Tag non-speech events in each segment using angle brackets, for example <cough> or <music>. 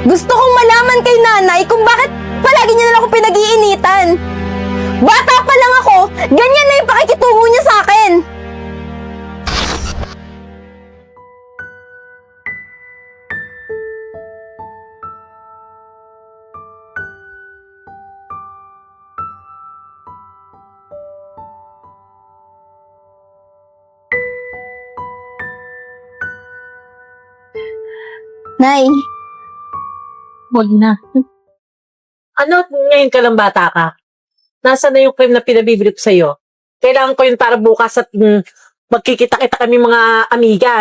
Gusto kong malaman kay nanay kung bakit palagi niya na ako pinag-iinitan. Bata pa lang ako, ganyan na yung pakikitungo niya sa akin. Nay, Huwag na. Ano, ngayon ka lang bata ka? Nasaan na yung cream na pinabibilip sa'yo? Kailangan ko yun para bukas at mm, magkikita-kita kami mga amiga.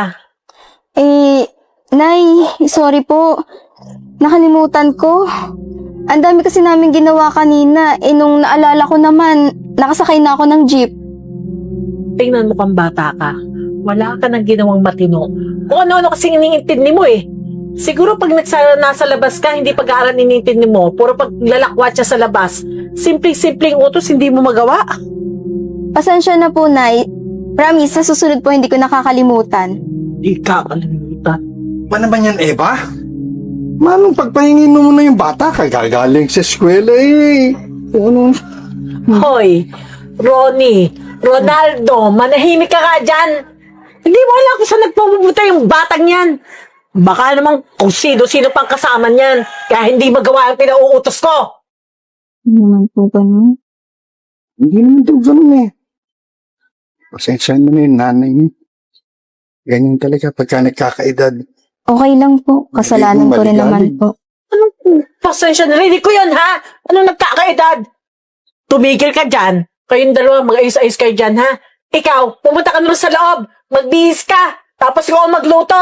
eh, Nay, sorry po. Nakalimutan ko. Ang dami kasi namin ginawa kanina. Eh, nung naalala ko naman, nakasakay na ako ng jeep. Tingnan mo kang bata ka. Wala ka nang ginawang matino. Kung ano-ano kasing iniintindi mo eh. Siguro pag nagsa, nasa labas ka, hindi pag-aaral iniintindi mo. Puro pag lalakwat siya sa labas. Simpleng-simpleng utos, hindi mo magawa. Pasensya na po, Nay. Promise, sa susunod po hindi ko nakakalimutan. Hindi ka kalimutan. Ba naman yan, Eva? Manong pagpahingin mo muna yung bata kay gagaling sa eskwela eh. Ano? Hoy, Ronnie, Ronaldo, manahimik ka ka dyan. Hindi mo alam kung saan nagpumupunta yung batang yan. Baka namang kung sino-sino pang kasama niyan. Kaya hindi magawa ang pinauutos ko. Ano naman po ganun? Hindi naman daw ganun eh. Pasensya mo na yung nanay niya. Ganyan talaga pagka nagkakaedad. Okay lang po. Kasalanan Hindi po ko rin naman maligalig. po. Anong pasensya na rinig ko yun, ha? Anong nagkakaedad? Tumigil ka dyan. Kayong dalawa, mag-ayos-ayos kayo dyan, ha? Ikaw, pumunta ka na rin sa loob. Magbihis ka. Tapos ikaw ang magluto.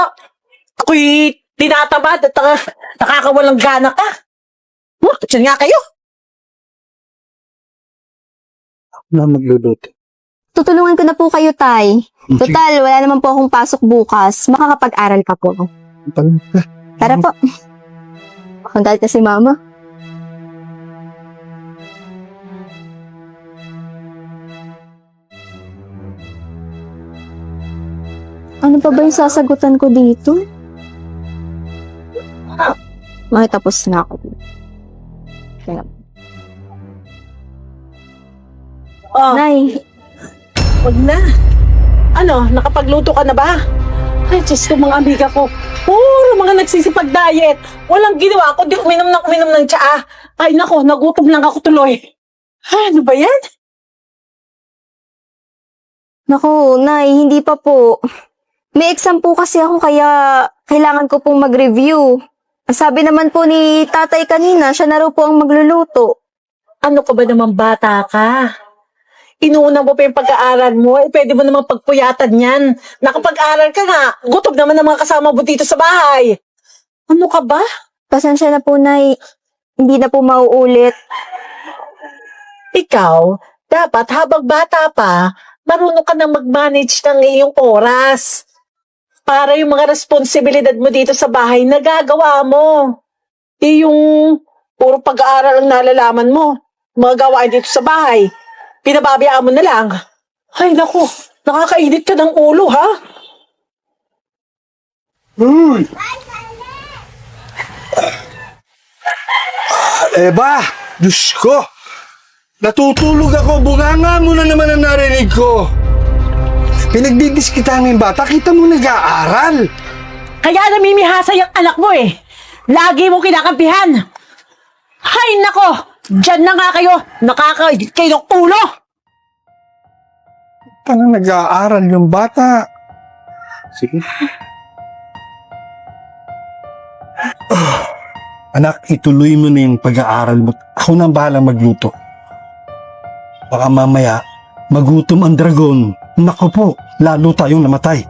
Ako'y tinatamad at uh, nakakawalang gana ka. Huh, dyan nga kayo. Na magluluto. Tutulungan ko na po kayo, Tay. Total, wala naman po akong pasok bukas. Makakapag-aral ka po. Tara po. Ang galit na si Mama. Ano pa ba yung sasagutan ko dito? Makitapos na ako. Kaya, Oh, Nay, wag na. Ano, nakapagluto ka na ba? Ay, Diyos ko, mga amiga ko. Puro mga nagsisipag-diet. Walang ginawa ko, di uminom na uminom ng tsaa. Ay, nako, nagutom lang ako tuloy. Ha, ano ba yan? Naku, Nay, hindi pa po. May exam po kasi ako kaya kailangan ko pong mag-review. Ang Sabi naman po ni tatay kanina, siya na raw po ang magluluto. Ano ka ba naman bata ka? Inuuna mo pa yung pag-aaral mo, eh pwede mo naman pagpuyatan yan. Nakapag-aral ka nga, gutom naman ng mga kasama mo dito sa bahay. Ano ka ba? Pasensya na po, Nay. Hindi na po mauulit. Ikaw, dapat habang bata pa, marunong ka nang mag-manage ng iyong oras. Para yung mga responsibilidad mo dito sa bahay, nagagawa mo. Di yung puro pag-aaral ang nalalaman mo. Mga gawain dito sa bahay. Pinababayaan mo na lang. Ay, naku, nakakainit ka ng ulo, ha? Uy! Eva! Diyos ko! Natutulog ako, bunganga mo na naman ang narinig ko. Pinagbibis kita ng bata, kita mo nag-aaral. Kaya namimihasa yung anak mo eh. Lagi mo kinakampihan. Hay nako, dyan na nga kayo. Nakakaigit kayo ng ulo. Parang nag-aaral yung bata. Sige. Ah, <sighs> anak, ituloy mo na yung pag-aaral mo. Ako na ang bahalang magluto. Baka mamaya, magutom ang dragon. Nako po, lalo tayong namatay.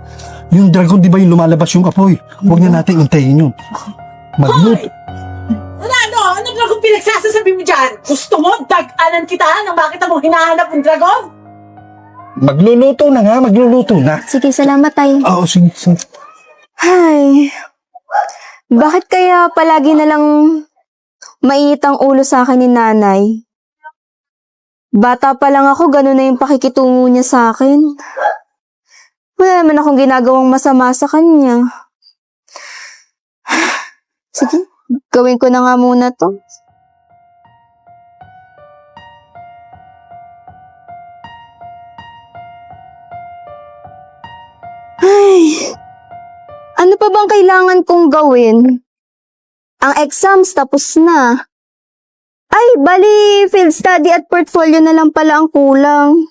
Yung dragon, di ba yung lumalabas yung apoy? Huwag na natin intayin yun. Magluto. Ano? Ano ba kung pinagsasasabi mo dyan? Gusto mo dag-anan kita nang bakit mo hinahanap ng dragon? Magluluto na nga, magluluto na. Sige, salamat, Tay. Oo, sige, sige. Ay, bakit kaya palagi na lang mainit ang ulo sa akin ni nanay? Bata pa lang ako, ganun na yung pakikitungo niya sa akin. Wala naman akong ginagawang masama sa kanya. Sige, Gawin ko na nga muna to. Ay, ano pa bang kailangan kong gawin? Ang exams tapos na. Ay, bali, field study at portfolio na lang pala ang kulang.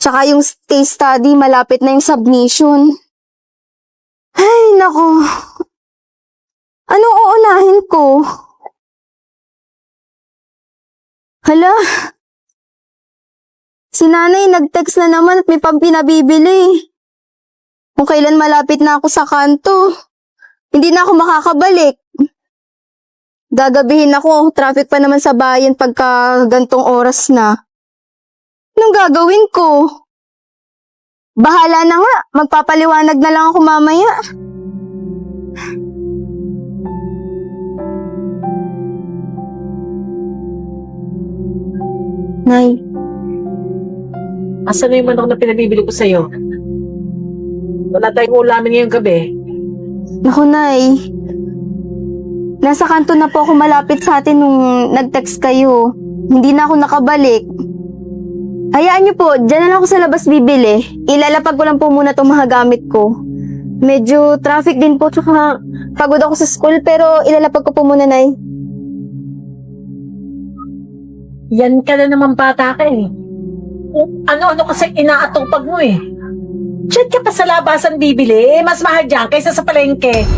Tsaka yung case study, malapit na yung submission. Ay, nako. Anong uunahin ko? Hala? Si nanay nag-text na naman at may pampinabibili. Kung kailan malapit na ako sa kanto, hindi na ako makakabalik. Gagabihin ako, traffic pa naman sa bayan pagka gantong oras na. Anong gagawin ko? Bahala na nga, magpapaliwanag na lang ako mamaya. Nay, Asan na yung manok na pinabibili ko sa'yo? Wala tayong ulamin ngayong gabi. naku nay. Nasa kanto na po ako malapit sa atin nung nag-text kayo. Hindi na ako nakabalik. Hayaan niyo po, dyan na lang ako sa labas bibili. Ilalapag ko lang po muna itong mga gamit ko. Medyo traffic din po, tsaka pagod ako sa school, pero ilalapag ko po muna, Nay. Yan ka na naman bata ka eh. Ano-ano kasi inaatupag mo eh. Diyan ka pa sa labasan bibili, eh, mas mahal dyan kaysa sa palengke.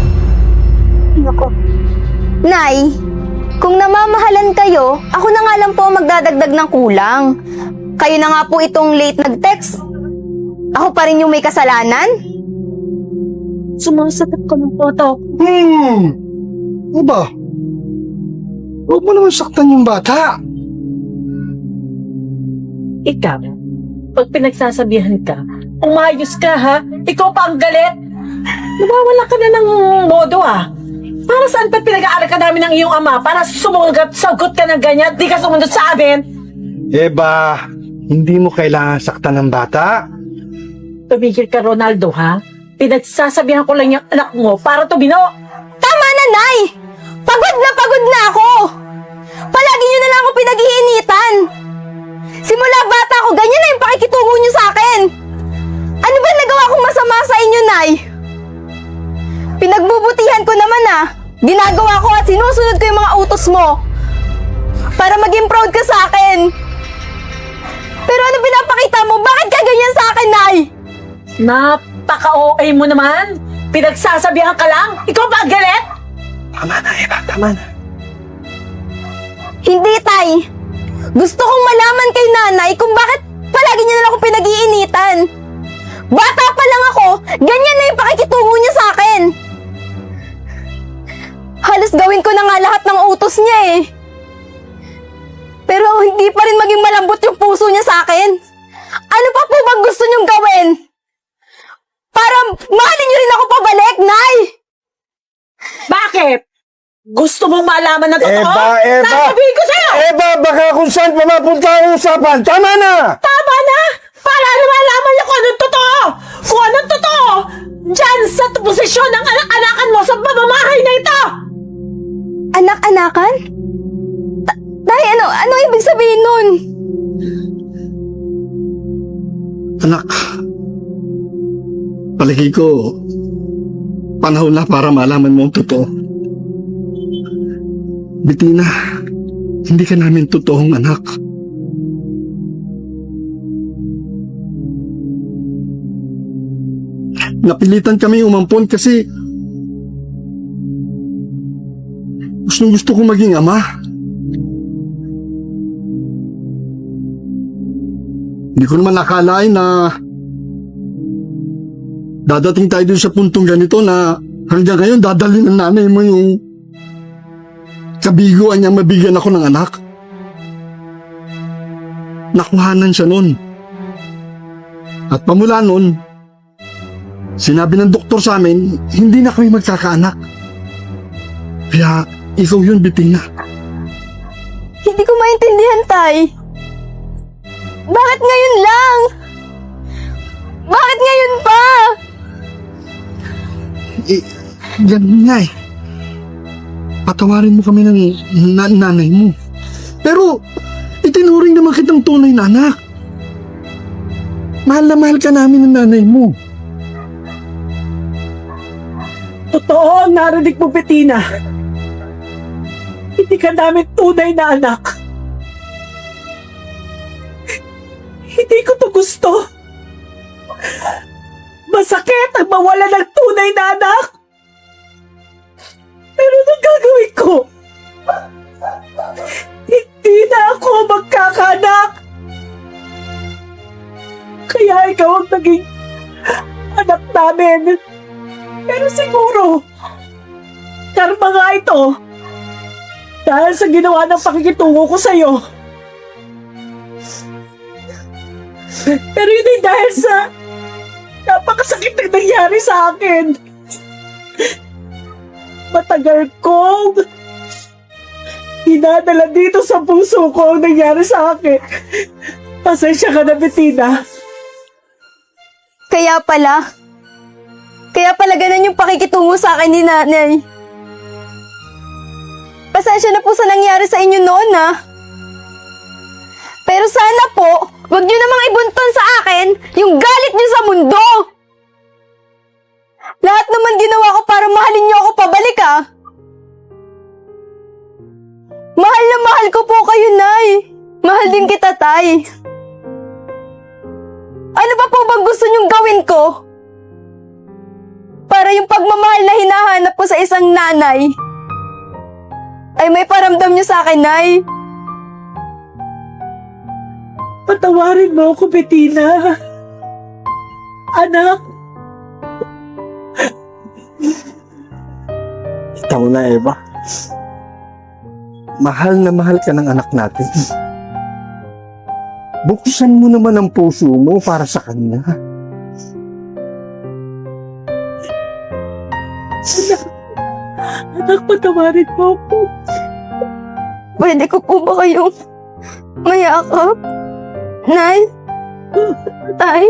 Nay, kung namamahalan kayo, ako na nga lang po ang magdadagdag ng kulang. Kayo na nga po itong late nag-text. Ako pa rin yung may kasalanan? Sumasagot ko ng photo. Hmm. Ano ba? Huwag mo naman saktan yung bata. Ikaw, pag pinagsasabihan ka, umayos ka ha? Ikaw pa ang galit? Nawawala ka na ng modo ah. Para saan pa pinag-aaral ka namin ng iyong ama? Para sumugat, sagot ka ng ganyan, di ka sumunod sa amin? Eba, hindi mo kailangan saktan ng bata. Tumigil ka, Ronaldo, ha? Pinagsasabihan ko lang yung anak mo para tumino. Tama na, Nay! Pagod na pagod na ako! Palagi niyo na lang ako pinag-iinitan! Simula bata ako, ganyan na yung pakikitungo niyo sa akin! Ano ba nagawa kong masama sa inyo, Nay? Pinagbubutihan ko naman ah! Ginagawa ko at sinusunod ko yung mga utos mo! Para maging proud ka sa akin! Pero ano pinapakita mo? Bakit ka ganyan sa akin, Nay? Napaka-OA mo naman. Pinagsasabihan ka lang. Ikaw pa ang galit? Tama na, Eba, tama na. Hindi, Tay. Gusto kong malaman kay nanay kung bakit palagi niya na lang ako pinag-iinitan. Bata pa lang ako, ganyan na yung pakikitungo niya sa akin. Halos gawin ko na nga lahat ng utos niya eh. Pero hindi pa rin maging malambot yung puso niya sa akin. Ano pa po bang gusto niyong gawin? Para mahalin niyo rin ako pabalik, Nay! Bakit? Gusto mo malaman na totoo? Eba, Eba! Sasabihin ko sa'yo! Eba, baka kung saan pa mapunta ang usapan. Tama na! Tama na! Para na malaman niyo kung anong totoo! Kung anong totoo! Diyan sa posisyon ng anak-anakan mo sa mamamahay na ito! Anak-anakan? Ta- Tay, ano, ano ibig sabihin nun? Anak, palagi ko, panahon na para malaman mo ang totoo. Bitina, hindi ka namin totoong anak. Napilitan kami umampon kasi gustong gusto ko maging ama. Hindi ko naman nakalain na dadating tayo dun sa puntong ganito na hanggang ngayon dadalhin ng nanay mo yung kabiguan niya mabigyan ako ng anak. Nakuhanan siya nun. At pamula nun, sinabi ng doktor sa amin, hindi na kami magkakaanak. Kaya ikaw yun, Bitina. Hindi ko maintindihan, Tay. Bakit ngayon lang? Bakit ngayon pa? Eh, ganun nga eh. patawarin mo kami ng na- nanay mo. Pero, itinuring naman kitang tunay na anak. Mahal na mahal ka namin ng nanay mo. Totoo ang narinig mo, Bettina. Hindi ka namin tunay na anak. Hindi ko to gusto. Masakit ang mawala ng tunay na anak. Pero anong gagawin ko? Hindi na ako magkakaanak. Kaya ikaw ang naging anak namin. Pero siguro, karma nga ito. Dahil sa ginawa ng pakikitungo ko sa'yo. Pero ay dahil sa napakasakit na nangyari sa akin. Matagal kong hinadala dito sa puso ko ang nangyari sa akin. Pasensya ka na, Bettina. Kaya pala, kaya pala ganun yung pakikitungo sa akin ni nanay. Pasensya na po sa nangyari sa inyo noon, ha? Pero sana po, wag nyo namang ibunton sa akin yung galit nyo sa mundo! Lahat naman ginawa ko para mahalin nyo ako pabalik, ha? Mahal na mahal ko po kayo, Nay. Mahal din kita, Tay. Ano pa po bang gusto nyong gawin ko? Para yung pagmamahal na hinahanap ko sa isang nanay, ay may paramdam niyo sa akin, Nay. Patawarin mo ako, Bettina. Anak, Ikaw na, Eva. Mahal na mahal ka ng anak natin. Buksan mo naman ang puso mo para sa kanya. Anak, patawarin mo ako. Pwede ko po ba kayong mayakap? Nay? <laughs> Tay?